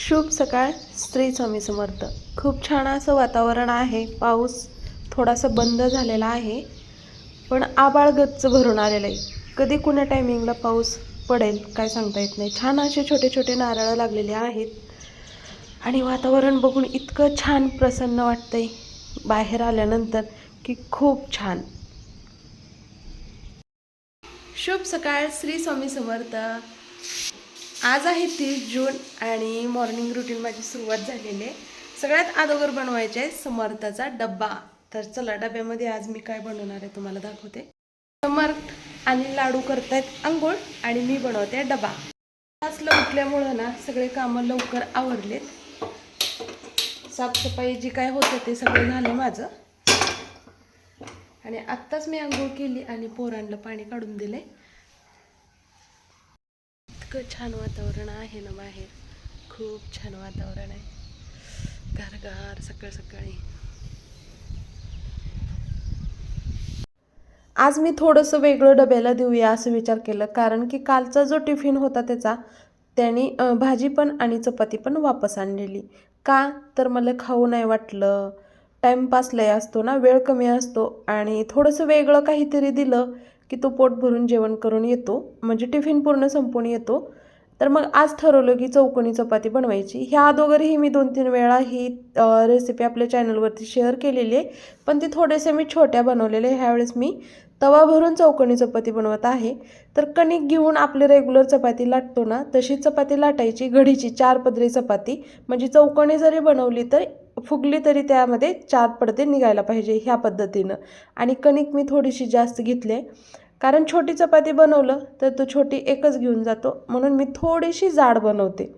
शुभ सकाळ स्त्री स्वामी समर्थ. खूप छान असं वातावरण आहे. पाऊस थोडासा बंद झालेला आहे पण आबाळ गच्च भरून आलेलं आहे. कधी कुण्या टायमिंगला पाऊस पडेल काय सांगता येत नाही. छान असे छोटे छोटे नारळं लागलेले आहेत. आणि वातावरण बघून इतकं छान प्रसन्न वाटतंय बाहेर आल्यानंतर की खूप छान. शुभ सकाळ श्री स्वामी समर्थ. आज आहे तीस जून आणि मॉर्निंग रुटीन माझी सुरुवात झालेली आहे. सगळ्यात अगोदर बनवायचे आहे समर्थाचा डब्बा. तर चला डब्यामध्ये आज मी काय बनवणार आहे तुम्हाला दाखवते. समर्थ आणि लाडू करतायत आंघोळ आणि मी बनवते डबा आज उठल्यामुळं ना सगळे कामं लवकर आवरलेत. साफसफाई जी काय होतं ते सगळं झालं माझं. आणि आत्ताच मी आंघोळ केली आणि पोरांना पाणी काढून दिले इतकं छान वातावरण आहे ना बाहेर. खूप छान वातावरण आहे. गारगार सकाळ सकाळी. आज मी थोडंसं वेगळं डब्याला देऊया असं विचार केलं. कारण की कालचा जो टिफिन होता त्याचा त्याने भाजी पण आणि चपाती पण वापस आणलेली. का? तर मला खाऊ नाही वाटलं. टाईमपास लय असतो ना वेळ कमी असतो. आणि थोडंसं वेगळं काहीतरी दिलं. की तो पोट भरून जेवण करून येतो म्हणजे टिफिन पूर्ण संपून येतो. तर मग आज ठरवलं की चौकोनी चपाती बनवायची. ह्या अगोदरही मी दोन तीन वेळा ही रेसिपी आपल्या चॅनलवरती शेअर केलेली आहे. पण ती थोडेसे मी छोट्या बनवलेले ह्यावेळेस मी तवा भरून चौकोनी चपाती बनवत आहे. तर कणिक घेऊन आपली रेग्युलर चपाती लाटतो ना तशी चपाती लाटायची. घडीची चार पदरी चपाती. म्हणजे चौकोनी जरी बनवली तर फुगली तरी त्यामध्ये चार पडदे निघायला पाहिजे ह्या पद्धतीनं. आणि कणिक मी थोडीशी जास्त घेतली आहे. कारण छोटी चपाती बनवलं तर तो छोटी एकच घेऊन जातो. म्हणून मी थोडीशी जाड बनवते.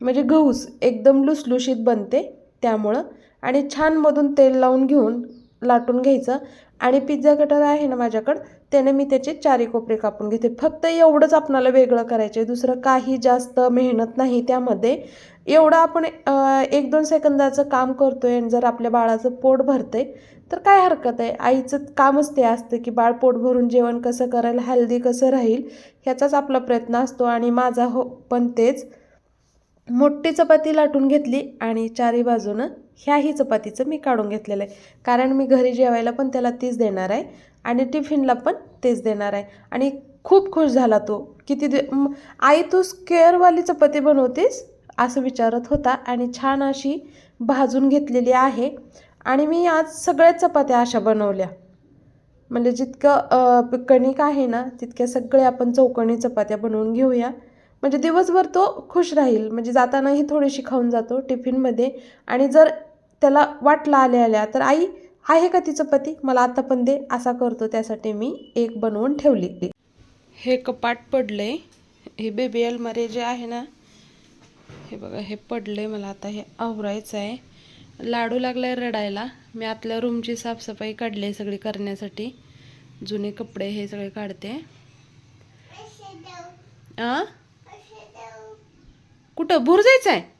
म्हणजे गहूस एकदम लुसलुशीत बनते त्यामुळं. आणि छान मधून तेल लावून घेऊन लाटून घ्यायचं. आणि पिझ्झा कटर आहे ना माझ्याकडं त्याने मी त्याचे चारी कोपरे कापून घेते. फक्त एवढंच आपणाला वेगळं करायचं आहे दुसरं काही जास्त मेहनत नाही त्यामध्ये. एवढं आपण एक दोन सेकंदाचं काम करतोय आणि जर आपल्या बाळाचं पोट भरतंय तर काय हरकत आहे? आईचं कामच ते असतं की बाळ पोट भरून जेवण कसं करायला हेल्दी कसं राहील ह्याचाच आपला प्रयत्न असतो. आणि माझा हो पण तेच मोठी चपाती लाटून घेतली आणि चारी बाजूनं ह्याही चपातीचं मी काढून घेतलेलं आहे. कारण मी घरी जेवायला पण त्याला तीच देणार आहे आणि टिफिनला पण तेच देणार आहे. आणि खूप खुश झाला तो. किती दि आई तू स्क्वेअरवाली चपाती बनवतेस? असं विचारत होता आणि छान अशी भाजून घेतलेली आहे. आणि मी आज सगळ्याच चपात्या अशा बनवल्या. म्हणजे जितकं कणिक आहे ना तितक्या सगळ्या आपण चौकणी चपात्या बनवून घेऊया. म्हणजे दिवसभर तो खुश राहील. म्हणजे जातानाही थोडीशी खाऊन जातो टिफिनमध्ये. आणि जर त्याला वाटला आल्या आल्या तर आई आहे का ती चपाती? मला आता पण दे. असा करतो. त्यासाठी मी एक बनवून ठेवली हे कपाट पडले हे बेबी अलमारे जे आहे ना हे बघा हे पडलं आहे मला आता हे आवरायचं आहे. लाडू लागलाय रडायला. मी आतल्या रूमची साफसफाई काढली आहे सगळी करण्यासाठी. जुने कपडे हे सगळे काढते. आ? कुठं? भूर जायचं आहे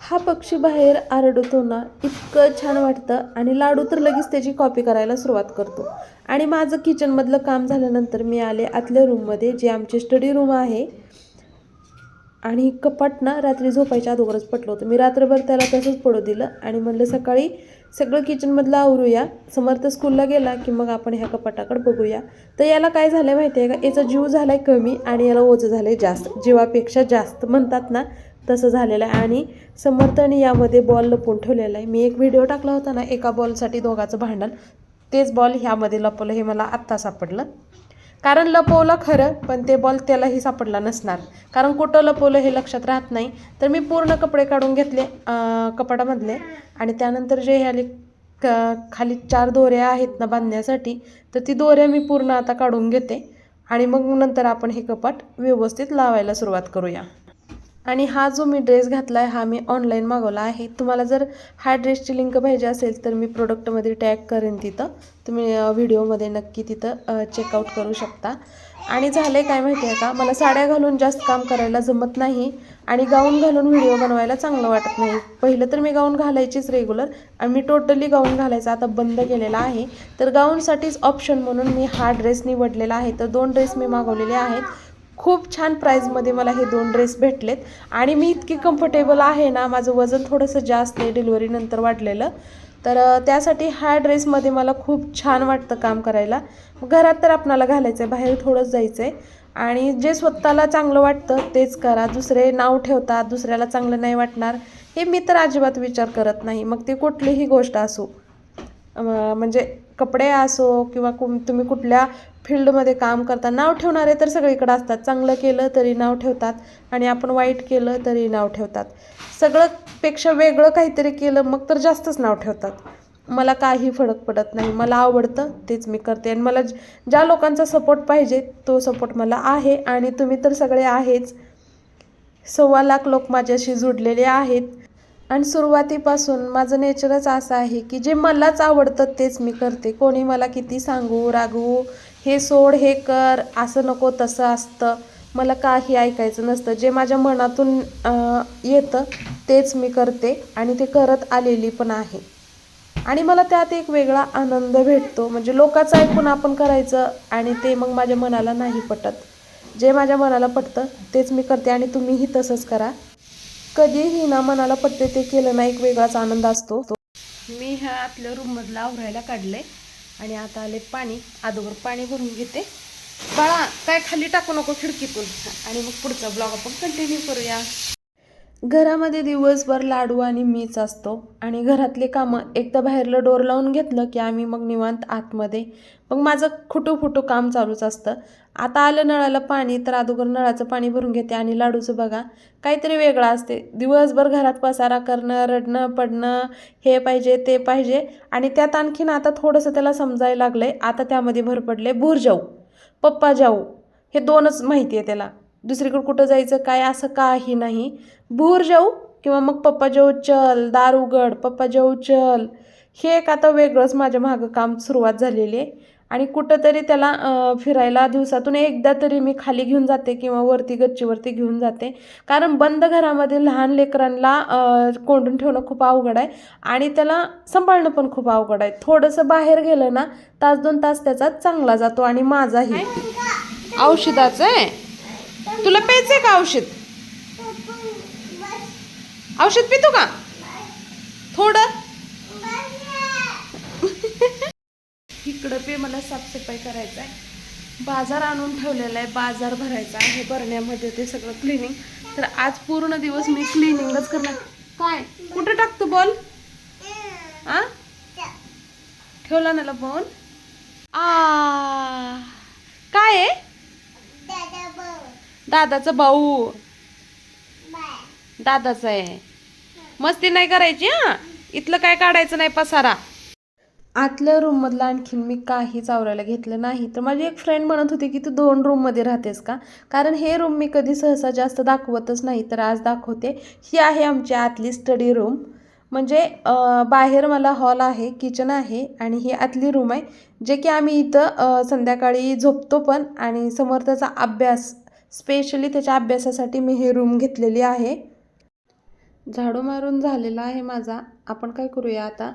हा पक्षी बाहेर आरडतो ना इतकं छान वाटतं आणि लाडू तर लगेच त्याची कॉपी करायला सुरुवात करतो. आणि माझं किचनमधलं काम झाल्यानंतर मी आले आतल्या रूममध्ये जे आमचे स्टडी रूम आहे. आणि कपाट ना रात्री झोपायच्या अगोदरच पटलं होतं. मी रात्रभर त्याला तसंच पडू दिलं आणि म्हणलं सकाळी सगळं किचनमधलं आवरूया. समर्थ स्कूलला गेला की मग आपण ह्या कपाटाकडे बघूया. तर याला काय झालं माहिती आहे का? याचा जीव झाला आहे कमी आणि याला ओझं झालं आहे जास्त. जीवापेक्षा जास्त म्हणतात ना तसं झालेलं आहे. आणि समर्थाने यामध्ये बॉल लपवून ठेवलेला आहे. मी एक व्हिडिओ टाकला होता ना एका बॉलसाठी दोघाचं भांडण. तेच बॉल ह्यामध्ये लपवलं. हे मला आत्ता सापडलं. कारण लपवलं खरं पण ते बॉल त्यालाही सापडला नसणार. कारण कुठं लपवलं हे लक्षात राहत नाही. तर मी पूर्ण कपडे काढून घेतले कपाटामधले. आणि त्यानंतर जे ह्याले क खाली चार दोऱ्या आहेत ना बांधण्यासाठी तर ती दोऱ्या मी पूर्ण आता काढून घेते. आणि मग नंतर आपण हे कपाट व्यवस्थित लावायला सुरुवात करूया. आणि हा जो मी ड्रेस घातला आहे हा मी ऑनलाईन मागवला आहे. तुम्हाला जर हा ड्रेसची लिंक पाहिजे असेल तर मी प्रोडक्टमध्ये टॅग करेन तिथं. तुम्ही व्हिडिओमध्ये नक्की तिथं चेकआउट करू शकता. आणि झालं काय माहिती आहे का? मला साड्या घालून जास्त काम करायला जमत नाही आणि गाऊन घालून व्हिडिओ बनवायला चांगलं वाटत नाही. पहिलं तर मी गाऊन घालायचीच रेग्युलर आणि मी टोटली गाऊन घालायचा आता बंद केलेला आहे. तर गाऊनसाठीच ऑप्शन म्हणून मी हा ड्रेस निवडलेला आहे. तर दोन ड्रेस मी मागवलेले आहेत. खूप छान प्राईजमध्ये मला हे दोन ड्रेस भेटलेत. आणि मी इतकी कम्फर्टेबल आहे ना माझं वजन थोडंसं जास्त आहे डिलिव्हरीनंतर वाढलेलं. तर त्यासाठी ह्या ड्रेसमध्ये मला खूप छान वाटतं काम करायला. घरात तर आपणाला घालायचं आहे बाहेर थोडंच जायचं आहे आणि जे स्वतःला चांगलं वाटतं तेच करा. दुसरे नाव ठेवतात दुसऱ्याला चांगलं नाही वाटणार. हे मी तर अजिबात विचार करत नाही. मग ते कुठलीही गोष्ट असो म्हणजे कपडे असो किंवा कुम तुम्ही कुठल्या फील्डमध्ये काम करता नाव ठेवणारे तर सगळीकडे असतात. चांगलं केलं तरी नाव ठेवतात आणि आपण वाईट केलं तरी नाव ठेवतात. सगळं पेक्षा वेगळं काहीतरी केलं मग तर जास्तच नाव ठेवतात. मला काही फरक पडत नाही. मला आवडतं तेच मी करते. आणि मला ज- ज्या लोकांचा सपोर्ट पाहिजे तो सपोर्ट मला आहे आणि तुम्ही तर सगळे आहेच. सव्वा लाख लोक माझ्याशी जुडलेले आहेत. आणि सुरुवातीपासून माझं नेचरच असं आहे की जे मलाच आवडतं तेच मी करते. कोणी मला किती सांगू रागवू हे सोड हे कर असं नको तसं असतं. मला काही ऐकायचं नसतं. जे माझ्या मनातून येतं तेच मी करते आणि ते करत आलेली पण आहे. आणि मला त्यात एक वेगळा आनंद भेटतो. म्हणजे लोकांचं ऐकून आपण करायचं आणि ते मग माझ्या मनाला नाही पटत. जे माझ्या मनाला पटतं तेच मी करते आणि तुम्हीही तसंच करा. कधीही ना मनाला पटते ते केलं ना एक वेगळाच आनंद असतो. मी ह्या आपल्या रूममधलं आवरायला आहे आणि आता आले पाणी. अगोदर पाणी भरून घेते. बाळा काय खाली टाकू नको खिडकीतून. आणि मग पुढचा ब्लॉग आपण कंटिन्यू करूया. घरामध्ये दिवसभर लाडू आणि मीच असतो. आणि घरातली कामं एकदा बाहेरलं डोर लावून घेतलं की आम्ही मग निवांत आतमध्ये मग माझं खुटू फुटू काम चालूच असतं. आता आलं नळाला पाणी तर अगोदर नळाचं पाणी भरून घेते आणि लाडूचं बघा काहीतरी वेगळं असते. दिवसभर घरात पसारा करणं रडणं पडणं हे पाहिजे ते पाहिजे. आणि त्यात आणखीन आता थोडंसं त्याला समजायला लागलं आहे आता त्यामध्ये भर पडले भूर जाऊ पप्पा जाऊ हे दोनच माहिती आहे त्याला. दुसरीकडे कुठं जायचं काय असं काही नाही. भूर जाऊ किंवा मग पप्पा जाऊ चल दार उघड पप्पा जाऊ चल. हे एक आता वेगळंच माझ्या मागं काम सुरुवात झालेली आहे. आणि कुठंतरी त्याला फिरायला दिवसातून एकदा तरी मी खाली घेऊन जाते किंवा वरती गच्चीवरती घेऊन जाते. कारण बंद घरामध्ये लहान लेकरांना कोंडून ठेवणं खूप अवघड आहे. आणि त्याला सांभाळणं पण खूप अवघड आहे. थोडंसं बाहेर गेलं ना तास दोन तास त्याचा चांगला जातो आणि माझाही. औषधाचं आहे? तुला प्यायचंय का औषध? औषध पितो का? थोडं? इकडं पे मला साफसफाई करायचं आहे बाजार आणून ठेवलेला आहे बाजार भरायचा आहे भरण्यामध्ये ते सगळं क्लिनिंग तर आज पूर्ण दिवस मी क्लिनिंगच करणार. काय? कुठं टाकतो बॉल? आ? ठेवला ना बोल आ काय आहे? दादाचा भाऊ. दादाचा आहे. मस्ती नाही करायची हा? इथलं काय काढायचं नाही पसारा. आतल्या रूममधलं आणखीन मी काहीच आवरायला घेतलं नाही. तर माझी एक फ्रेंड म्हणत होती की तू दोन रूममध्ये राहतेस का? कारण हे रूम मी कधी सहसा जास्त दाखवतच नाही तर आज दाखवते. ही आहे आमची आतली स्टडी रूम म्हणजे बाहेर मला हॉल आहे किचन आहे आणि ही आतली रूम आहे जे की आम्ही इथं संध्याकाळी झोपतो पण आणि समर्थाचा अभ्यास स्पेशली त्याच्या अभ्यासासाठी मी हे रूम घेतलेली आहे. झाडू मारून झालेला आहे माझा. आपण काय करूया आता?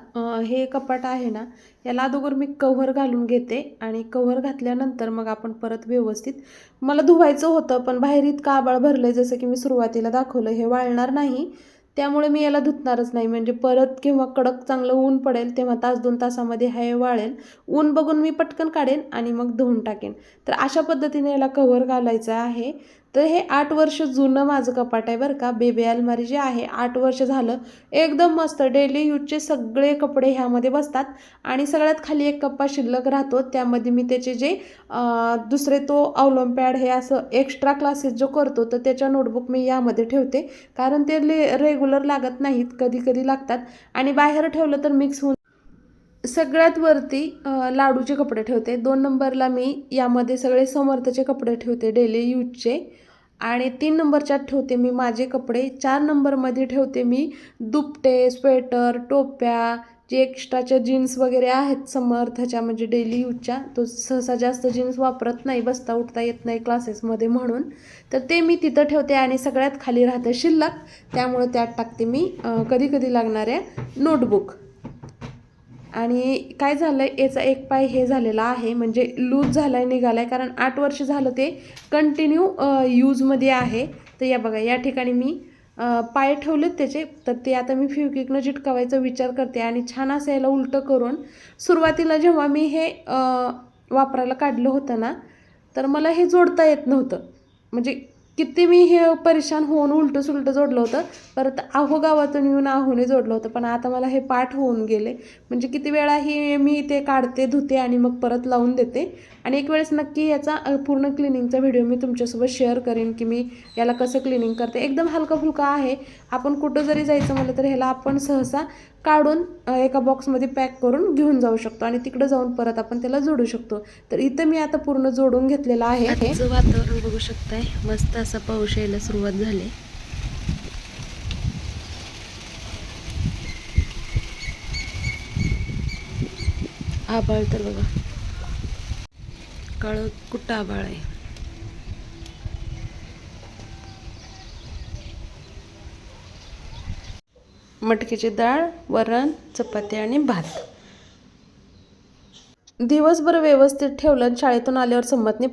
हे कपाट आहे ना याला अगोदर मी कव्हर घालून घेते आणि कव्हर घातल्यानंतर मग आपण परत व्यवस्थित मला धुवायचं होतं पण बाहेर इतकं आबाळ भरलं जसं की मी सुरुवातीला दाखवलं हे वाळणार नाही. त्यामुळे मी याला धुतणारच नाही. म्हणजे परत किंवा कडक चांगलं ऊन पडेल तेव्हा तास दोन तासामध्ये हे वाळेल. ऊन बघून मी पटकन काढेन आणि मग धुवून टाकेन. तर अशा पद्धतीने याला कव्हर घालायचं आहे. तर हे आठ वर्ष जुनं माझं कपाट आहे बरं का. बेबी अलमारी जे आहे आठ वर्ष झालं. एकदम मस्त डेली यूजचे सगळे कपडे ह्यामध्ये बसतात. आणि सगळ्यात खाली एक कप्पा शिल्लक राहतो. त्यामध्ये मी त्याचे जे दुसरे तो अवलंब पॅड हे असं एक्स्ट्रा क्लासेस जो करतो तर त्याच्या नोटबुक मी यामध्ये ठेवते. कारण ते ले रेग्युलर लागत नाहीत कधी कधी लागतात. आणि बाहेर ठेवलं तर मिक्स होऊन सगळ्यात वरती लाडूचे कपडे ठेवते. दोन नंबरला मी यामध्ये सगळे समर्थचे कपडे ठेवते डेली यूजचे. आणि तीन नंबरच्यात ठेवते मी माझे कपडे. चार नंबरमध्ये ठेवते मी दुपटे स्वेटर टोप्या जे एक्स्ट्राच्या जीन्स वगैरे आहेत समर्थच्या म्हणजे डेली यूजच्या. तो सहसा जास्त जीन्स वापरत नाही बसता उठता येत नाही क्लासेसमध्ये म्हणून. तर ते मी तिथं ठेवते आणि सगळ्यात खाली राहतं शिल्लक. त्यामुळे त्यात टाकते मी कधी कधी लागणाऱ्या नोटबुक. आणि काय झालं आहे याचा एक पाय हे झालेला आहे म्हणजे लूज झाला आहे निघाला आहे कारण आठ वर्ष झालं ते कंटिन्यू यूजमध्ये आहे. तर या बघा या ठिकाणी मी पाय ठेवलेत त्याचे तर ते आता मी फ्युकिकनं चिटकवायचा विचार करते आणि छान असं याला उलटं करून सुरुवातीला जेव्हा मी हे वापरायला काढलं होतं ना तर मला हे जोडता येत नव्हतं. म्हणजे किती मी हे परेशान होऊन उलटं सुलटं जोडलं होतं. परत आहो गावातून येऊन आहोने जोडलं होतं. पण आता मला हे पाठ होऊन गेले. म्हणजे किती वेळा ही मी ते काढते धुते आणि मग परत लावून देते. आणि एक वेळेस नक्की याचा पूर्ण क्लिनिंगचा व्हिडिओ मी तुमच्यासोबत शेअर करेन की मी याला कसं क्लिनिंग करते. एकदम हलका फुलका आहे. आपण कुठं जरी जायचं म्हटलं तर ह्याला आपण सहसा काढून एका बॉक्समध्ये पॅक करून घेऊन जाऊ शकतो आणि तिकडं जाऊन परत आपण त्याला जोडू शकतो. तर इथं मी आता पूर्ण जोडून घेतलेलं आहे. आजचं वातावरण बघू शकताय. मस्त असा पाऊस यायला सुरुवात झाली. आभाळ तर बघा. काळ कुठं आहे. मटकीची डाळ वरण चपाती आणि भात. दिवसभर व्यवस्थित ठेवलं शाळेतून आल्यावर संमतने